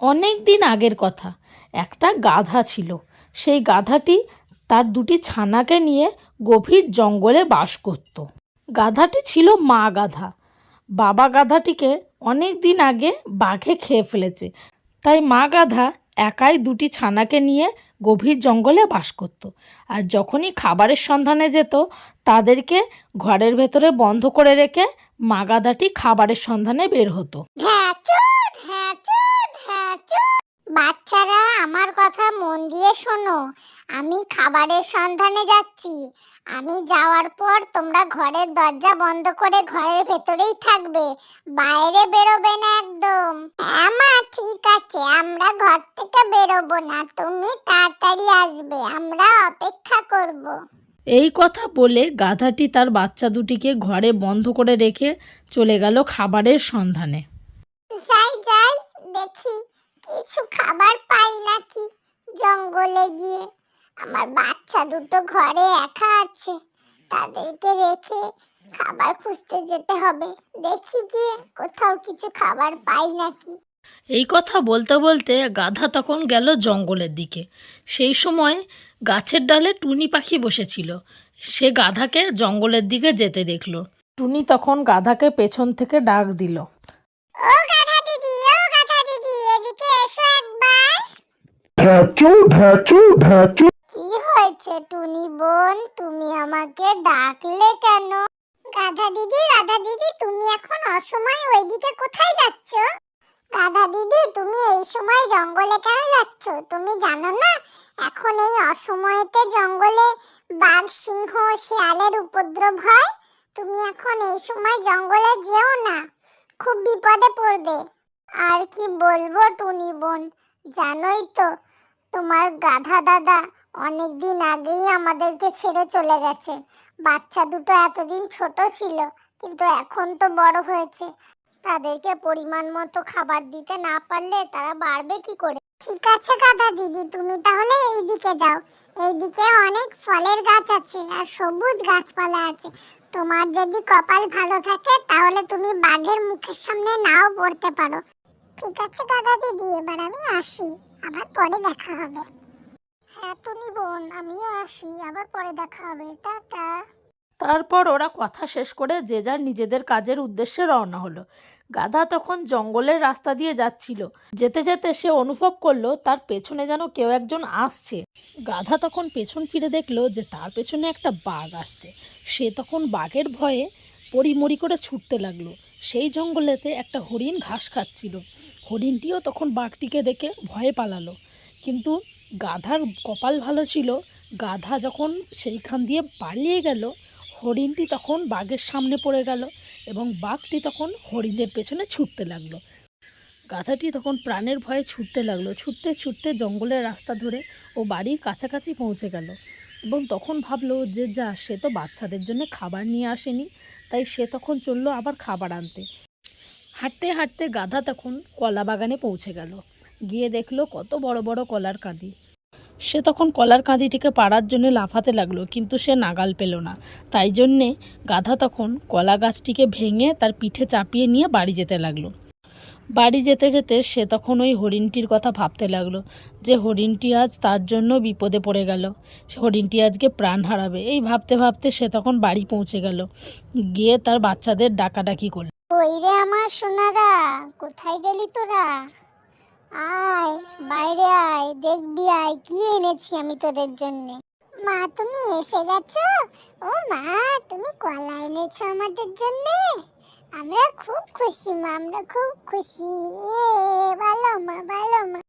অনেক দিন আগের কথা। একটা গাধা ছিল। সেই গাধাটি তার দুটি ছানাকে নিয়ে গভীর জঙ্গলে বাস করত। গাধাটি ছিল মা গাধা। বাবা গাধাটিকে অনেক দিন আগে বাঘে খেয়ে ফেলেছে। তাই মা গাধা একাই দুটি ছানাকে নিয়ে গভীর জঙ্গলে বাস করত। আর যখনই খাবারের সন্ধানে যেত, তাদেরকে ঘরের ভেতরে বন্ধ করে রেখে মা গাধাটি খাবারের সন্ধানে বের হতো। বাচ্চারা আমার কথা মন দিয়ে শোনো। আমি খাবারের সন্ধানে যাচ্ছি। আমি যাওয়ার পর তোমরা ঘরের দরজা বন্ধ করে ঘরের ভেতরেই থাকবে। বাইরে বেরোবে না একদম। হ্যাঁ মা ঠিক আছে আমরা ঘর থেকে বেরোবো না। তুমি তাড়াতাড়ি আসবে আমরা অপেক্ষা করব। এই কথা বলে গাধাটি তার বাচ্চা দুটিকে ঘরে বন্ধ করে রেখে চলে গেল খাবারের সন্ধানে। যাই যাই দেখি। কিছু খাবার পাই নাকি? জঙ্গলে গিয়ে। আমার বাচ্চা দুটো ঘরে একা আছে। তাদেরকে রেখে খাবার খুঁজতে যেতে হবে। দেখি গিয়ে কোথাও কিছু খাবার পাই নাকি। এই কথা বলতে বলতে গাধা তখন গেল জঙ্গলের দিকে। সেই সময় গাছের ডালে টুনি পাখি বসেছিল। সে গাধাকে জঙ্গলের দিকে যেতে দেখল। টুনি তখন গাধাকে পেছন থেকে ডাক দিল। ও গাধা দিদি ঢ্যাচু ঢ্যাচু ঢ্যাচু। কি হয়েছে টুনি বোন? তুমি আমাকে ডাকলে কেন? গাধা দিদি, রাধা দিদি, তুমি এখন অসময়ে ওইদিকে কোথায় যাচ্ছ? গাধা দিদি, তুমি এই সময় জঙ্গলে কেন যাচ্ছ? তুমি জানো না, এখন এই অসময়েতে জঙ্গলে বাঘ, সিংহ, শিয়ালের উপদ্রব হয়। তুমি এখন এই সময় জঙ্গলে যেও না, খুব বিপদে পড়বে। আর কি বলব টুনি বোন? জানোই তো, তোমার গাধা দাদা অনেক দিন আগেই আমাদেরকে ছেড়ে চলে গেছে। বাচ্চা দুটো এতদিন ছোট ছিল, কিন্তু এখন তো বড় হয়েছে। তাদেরকে পরিমাণ মতো খাবার দিতে না পারলে তারা বাড়বে কি করে? ঠিক আছে গাধা দিদি, তুমি তাহলে এই দিকে যাও। এইদিকে অনেক ফলের গাছ আছে আর সবুজ গাছপালা আছে। তোমার যদি কপাল ভালো থাকে, তাহলে তুমি বাঘের মুখের সামনে নাও পড়তে পারো। ঠিক আছে দাদা দিদি, এবার আমি আসি। আবার পরে দেখা হবে। হ্যাঁ টুনি বোন, আমিও আসি। আবার পরে দেখা হবে। টাটা। তারপর ওরা কথা শেষ করে যে যার নিজেদের কাজের উদ্দেশ্যে রওনা হলো। গাধা তখন জঙ্গলের রাস্তা দিয়ে যাচ্ছিল। যেতে যেতে সে অনুভব করল, তার পেছনে যেন কেউ একজন আসছে। গাধা তখন পেছন ফিরে দেখল যে তার পেছনে একটা বাঘ আসছে। সে তখন বাঘের ভয়ে পরিমরি করে ছুটতে লাগল। সেই জঙ্গলেতে একটা হরিণ ঘাস খাচ্ছিল। হরিণটিও তখন বাঘটিকে দেখে ভয়ে পালালো। কিন্তু গাধার কপাল ভালো ছিল। গাধা যখন সেইখান দিয়ে পালিয়ে গেল, হরিণটি তখন বাঘের সামনে পড়ে গেল এবং বাঘটি তখন হরিণের পেছনে ছুটতে লাগল। গাধাটি তখন প্রাণের ভয়ে ছুটতে লাগল। ছুটতে ছুটতে জঙ্গলের রাস্তা ধরে ও বাড়ির কাছাকাছি পৌঁছে গেল এবং তখন ভাবলো যে, যা, সে তো বাচ্চাদের জন্য খাবার নিয়ে আসেনি। তাই সে তখন চলল আবার খাবার আনতে। হাঁটতে হাঁটতে গাধা তখন কলা বাগানে পৌঁছে গেল। গিয়ে দেখল কত বড় বড় কলার কাঁদি। সে তখন কলার কাঁদিটিকে পাড়ার জন্য লাফাতে লাগল, কিন্তু সে নাগাল পেল না। তাই জন্যে গাধা তখন কলা গাছটিকে ভেঙে তার পিঠে চাপিয়ে নিয়ে বাড়ি যেতে লাগল। বাড়ি যেতে যেতে সে তখন ওই হরিণটির কথা ভাবতে লাগল, যে হরিণটি আজ তার জন্য বিপদে পড়ে গেল। হরিণটি আজকে প্রাণ হারাবে। এই ভাবতে ভাবতে সে তখন বাড়ি পৌঁছে গেল। গিয়ে তার বাচ্চাদের ডাকাডাকি করল। ওই রে আমার সোনারা, কোথায় গেলি তোরা? আয়, বাইরে আয়, দেখবি আয়, কি এনেছি আমি তোদের জন্য? মা, তুমি এসে গেছো? ও মা, তুমি কলা এনেছো আমাদের জন্য? আমরা খুব খুশি মা আমরা খুব খুশি। এ, ভালো মা ভালো মা।